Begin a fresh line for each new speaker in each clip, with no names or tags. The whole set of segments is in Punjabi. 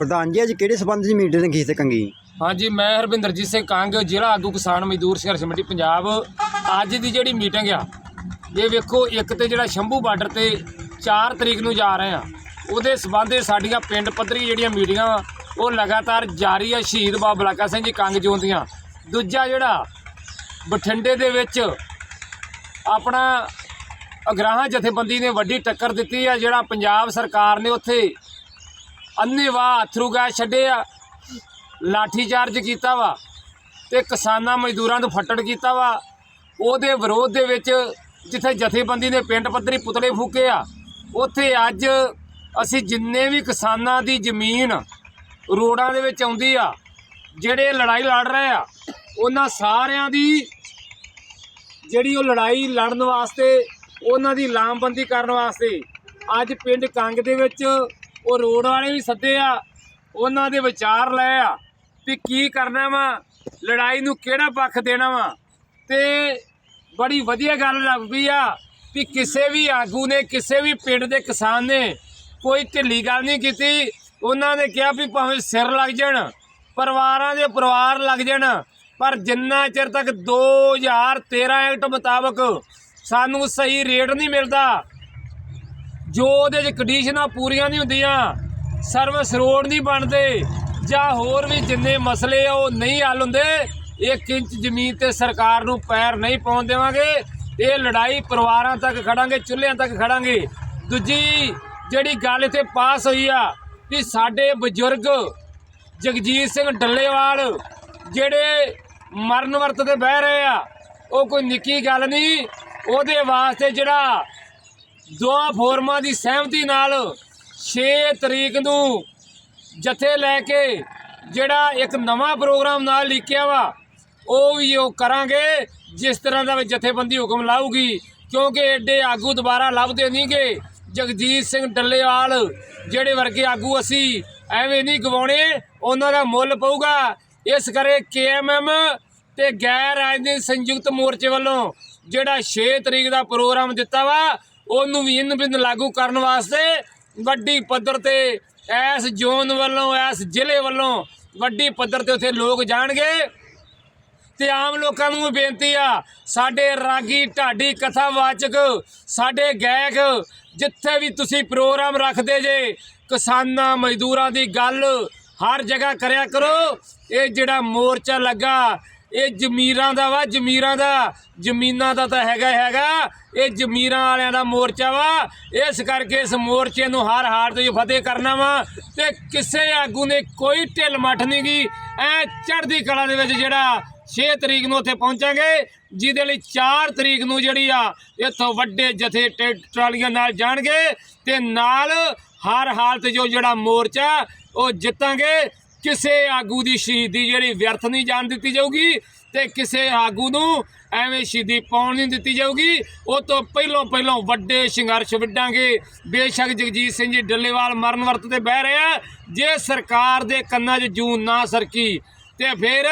ਪ੍ਰਧਾਨ ਜੀ, ਅੱਜ ਕਿਹੜੇ ਸਬੰਧ ਦੀ ਮੀਟਿੰਗ ਕੀਤੀ ਕੰਗੀ
ਹਾਂਜੀ, ਮੈਂ ਹਰਵਿੰਦਰਜੀਤ ਸਿੰਘ ਕੰਗ, ਜ਼ਿਲ੍ਹਾ ਆਗੂ ਕਿਸਾਨ ਮਜ਼ਦੂਰ ਸੰਘਰਸ਼ ਕਮੇਟੀ, ਪੰਜਾਬ। ਅੱਜ ਦੀ ਜਿਹੜੀ ਮੀਟਿੰਗ ਆ, ਇਹ ਵੇਖੋ, ਇੱਕ ਤੇ ਜਿਹੜਾ ਸ਼ੰਭੂ ਬਾਰਡਰ ਤੇ 4 ਤਰੀਕ ਨੂੰ ਜਾ ਰਹੇ ਆ, ਉਹਦੇ ਸਬੰਧੇ ਸਾਡੀਆਂ ਪਿੰਡ ਪੱਧਰੀ ਜਿਹੜੀਆਂ ਮੀਟਿੰਗਾਂ ਵਾ, ਉਹ ਲਗਾਤਾਰ ਜਾਰੀ ਆ ਸ਼ਹੀਦ ਬਾਬਾ ਬਲਾਕਾ ਸਿੰਘ ਜੀ ਕੰਗ ਜੋਨ ਦੀਆਂ। ਦੂਜਾ ਜਿਹੜਾ ਬਠਿੰਡੇ ਦੇ ਵਿੱਚ ਆਪਣਾ ਅਗਰਾਹਾਂ ਜਥੇਬੰਦੀ ਨੇ ਵੱਡੀ ਟੱਕਰ ਦਿੱਤੀ ਆ, ਜਿਹੜਾ ਪੰਜਾਬ ਸਰਕਾਰ ਨੇ ਉੱਥੇ ਅੰਨੇਵਾਹ ਅਥਰੂ ਗੈਸ ਛੱਡੇ ਆ ਲਾਠੀ ਚਾਰਜ ਕੀਤਾ ਵਾ ਤੇ ਕਿਸਾਨਾਂ ਮਜ਼ਦੂਰਾਂ ਨੂੰ ਫੱਟੜ ਕੀਤਾ ਵਾ। ਉਹਦੇ ਵਿਰੋਧ ਦੇ ਵਿੱਚ ਜਿੱਥੇ ਜਥੇਬੰਦੀ ਨੇ ਪਿੰਡ ਪੱਧਰੀ ਪੁਤਲੇ ਫੂਕੇ ਆ, ਉੱਥੇ ਅੱਜ ਅਸੀਂ ਜਿੰਨੇ ਵੀ ਕਿਸਾਨਾਂ ਦੀ ਜ਼ਮੀਨ ਰੋਡਾਂ ਦੇ ਵਿੱਚ ਆਉਂਦੀ ਆ, ਜਿਹੜੇ ਲੜਾਈ ਲੜ ਰਹੇ ਆ, ਉਹਨਾਂ ਸਾਰਿਆਂ ਦੀ ਜਿਹੜੀ ਉਹ ਲੜਾਈ ਲੜਨ ਵਾਸਤੇ, ਉਹਨਾਂ ਦੀ ਲਾਮਬੰਦੀ ਕਰਨ ਵਾਸਤੇ ਅੱਜ ਪਿੰਡ ਕੰਗ ਦੇ ਵਿੱਚ ਉਹ ਰੋਡ ਵਾਲੇ ਵੀ ਸੱਦੇ ਆ, ਉਹਨਾਂ ਦੇ ਵਿਚਾਰ ਲਏ ਆ ਵੀ ਕੀ ਕਰਨਾ ਵਾ, ਲੜਾਈ ਨੂੰ ਕਿਹੜਾ ਪੱਖ ਦੇਣਾ ਵਾ। ਤੇ ਬੜੀ ਵਧੀਆ ਗੱਲ ਲੱਗਦੀ ਆ ਵੀ ਕਿਸੇ ਵੀ ਆਗੂ ਨੇ, ਕਿਸੇ ਵੀ ਪਿੰਡ ਦੇ ਕਿਸਾਨ ਨੇ ਕੋਈ ਢਿੱਲੀ ਗੱਲ ਨਹੀਂ ਕੀਤੀ। ਉਹਨਾਂ ਨੇ ਕਿਹਾ ਵੀ ਭਾਵੇਂ ਸਿਰ ਲੱਗ ਜਾਣ, ਪਰਿਵਾਰਾਂ ਦੇ ਪਰਿਵਾਰ ਲੱਗ ਜਾਣ, ਪਰ ਜਿੰਨਾ ਚਿਰ ਤੱਕ 2013 ਐਕਟ ਮੁਤਾਬਕ ਸਾਨੂੰ ਸਹੀ ਰੇਟ ਨਹੀਂ ਮਿਲਦਾ ਜੋ ਉਹਦੇ 'ਚ ਕੰਡੀਸ਼ਨਾਂ ਪੂਰੀਆਂ ਨਹੀਂ ਹੁੰਦੀਆਂ ਸਰਵਿਸ ਰੋਡ ਨਹੀਂ ਬਣਦੇ, ਜਾਂ ਹੋਰ ਵੀ ਜਿੰਨੇ ਮਸਲੇ ਆ ਉਹ ਨਹੀਂ ਹੱਲ ਹੁੰਦੇ ਇੱਕ ਇੰਚ ਜ਼ਮੀਨ ਤੇ ਸਰਕਾਰ ਨੂੰ ਪੈਰ ਨਹੀਂ ਪਾਉਣ ਦੇਵਾਂਗੇ, ਇਹ ਲੜਾਈ ਪਰਿਵਾਰਾਂ ਤੱਕ ਖੜਾਂਗੇ, ਚੁੱਲ੍ਹਿਆਂ ਤੱਕ ਖੜਾਂਗੇ। ਦੂਜੀ, ਜਿਹੜੀ ਗੱਲ ਇੱਥੇ ਪਾਸ ਹੋਈ ਆ ਕਿ ਸਾਡੇ ਬਜ਼ੁਰਗ ਜਗਜੀਤ ਸਿੰਘ ਡੱਲੇਵਾਲ, ਜਿਹੜੇ ਮਰਨ ਵਰਤ ਤੇ ਬਹਿ ਰਹੇ ਆ, ਉਹ ਕੋਈ ਨਿੱਕੀ ਗੱਲ ਨਹੀਂ, ਉਹਦੇ ਵਾਸਤੇ ਜਿਹੜਾ ਦੋਹਾਂ ਫੋਰਮਾਂ ਦੀ ਸਹਿਮਤੀ ਨਾਲ 6 ਤਰੀਕ ਨੂੰ ਜਥੇ ਲੈ ਕੇ ਜਿਹੜਾ ਇੱਕ ਨਵਾਂ ਪ੍ਰੋਗਰਾਮ ਨਾਲ ਲਿਖਿਆ ਵਾ, ਉਹ ਵੀ ਉਹ ਕਰਾਂਗੇ, ਜਿਸ ਤਰ੍ਹਾਂ ਦਾ ਵੀ ਜਥੇਬੰਦੀ ਹੁਕਮ ਲਾਊਗੀ, ਕਿਉਂਕਿ ਐਡੇ ਆਗੂ ਦੁਬਾਰਾ ਲੱਭਦੇ ਨਹੀਂਗੇ ਜਗਜੀਤ ਸਿੰਘ ਡੱਲੇਵਾਲ, ਜਿਹੜੇ ਵਰਗੇ ਆਗੂ ਅਸੀਂ ਐਵੇਂ ਨਹੀਂ ਗਵਾਉਣੇ, ਉਹਨਾਂ ਦਾ ਮੁੱਲ ਪਊਗਾ। ਇਸ ਕਰੇ ਕੇਐਮਐਮ ਤੇ ਗੈਰ ਰਾਜਨੀਤਿਕ ਸੰਯੁਕਤ ਮੋਰਚੇ ਵੱਲੋਂ ਜਿਹੜਾ 6 ਤਰੀਕ ਦਾ ਪ੍ਰੋਗਰਾਮ ਦਿੱਤਾ ਵਾ ਉਹਨੂੰ ਵੀ ਇਨ ਬਿੰਦ ਲਾਗੂ ਕਰਨ ਵਾਸਤੇ ਵੱਡੀ ਪੱਧਰ ਤੇ ਇਸ ਜ਼ੋਨ ਵੱਲੋਂ, ਇਸ ਜ਼ਿਲ੍ਹੇ ਵੱਲੋਂ ਵੱਡੀ ਪੱਧਰ ਤੇ ਉੱਥੇ ਲੋਕ ਜਾਣਗੇ। ਤੇ ਆਮ ਲੋਕਾਂ ਨੂੰ ਵੀ ਬੇਨਤੀ ਆ, ਸਾਡੇ ਰਾਗੀ ਢਾਡੀ ਕਥਾਵਾਚਕ, ਸਾਡੇ ਗਾਇਕ, ਜਿੱਥੇ ਵੀ ਤੁਸੀਂ ਪ੍ਰੋਗਰਾਮ ਰੱਖਦੇ ਜੇ, ਕਿਸਾਨਾਂ, ਮਜ਼ਦੂਰਾਂ ਦੀ ਗੱਲ ਹਰ ਜਗ੍ਹਾ ਕਰਿਆ ਕਰੋ। ਇਹ ਜਿਹੜਾ ਮੋਰਚਾ ਲੱਗਾ ਇਹ ਜ਼ਮੀਰਾਂ ਦਾ ਵਾ, ਜ਼ਮੀਰਾਂ ਦਾ। ਜ਼ਮੀਨਾਂ ਦਾ ਤਾਂ ਹੈਗਾ ਹੈਗਾ। ਇਹ ਜ਼ਮੀਰਾਂ ਵਾਲਿਆਂ ਦਾ ਮੋਰਚਾ ਵਾ। ਇਸ ਕਰਕੇ ਇਸ ਮੋਰਚੇ ਨੂੰ ਹਰ ਹਾਲ ਤੇ ਫਤਿਹ ਕਰਨਾ ਵਾ ਤੇ ਕਿਸੇ ਆਗੂ ਨੇ ਕੋਈ ਢਿੱਲ ਮੱਠ ਨਹੀਂ ਗਈ ਐ ਚੜ੍ਹਦੀ ਕਲਾ ਦੇ ਵਿੱਚ ਜਿਹੜਾ 6 ਤਰੀਕ ਨੂੰ ਉੱਥੇ ਪਹੁੰਚਾਂਗੇ, ਜਿਹਦੇ ਲਈ 4 ਤਰੀਕ ਨੂੰ ਜਿਹੜੀ ਆ ਇੱਥੋਂ ਵੱਡੇ ਜਥੇ ਟਰਾਲੀਆਂ ਨਾਲ ਜਾਣਗੇ ਤੇ ਨਾਲ ਹਰ ਹਾਲਤ ਜੋ ਜਿਹੜਾ ਮੋਰਚਾ, ਉਹ ਜਿੱਤਾਂਗੇ। ਕਿਸੇ ਆਗੂ ਦੀ ਸ਼ਹੀਦੀ ਜਿਹੜੀ ਵਿਅਰਥ ਨਹੀਂ ਜਾਣ ਦਿੱਤੀ ਜਾਊਗੀ ਤੇ ਕਿਸੇ ਆਗੂ ਨੂੰ ਐਵੇਂ ਸ਼ਹੀਦੀ ਪਾਉਣ ਨਹੀਂ ਦਿੱਤੀ ਜਾਊਗੀ। ਉਹ ਤੋਂ ਪਹਿਲੋਂ ਪਹਿਲੋਂ ਵੱਡੇ ਸੰਘਰਸ਼ ਵਿੱਢਾਂਗੇ। ਬੇਸ਼ੱਕ ਜਗਜੀਤ ਸਿੰਘ ਜੀ ਡੱਲੇਵਾਲ ਮਰਨ ਵਰਤ ਤੇ ਬਹਿ ਰਿਹਾ ਜੇ ਸਰਕਾਰ ਦੇ ਕੰਨਾਂ 'ਚ ਜੂਨ ਨਾ ਸਰਕੀ ਤੇ ਫਿਰ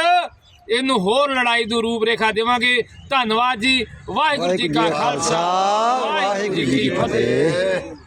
ਇਹਨੂੰ ਹੋਰ ਲੜਾਈ ਦੀ ਰੂਪ ਰੇਖਾ ਦੇਵਾਂਗੇ। ਧੰਨਵਾਦ ਜੀ। ਵਾਹਿਗੁਰੂ ਜੀ ਕਾ ਖਾਲਸਾ। ਵਾਹਿਗੁਰੂ ਜੀ ਕੀ ਫਤਿਹ।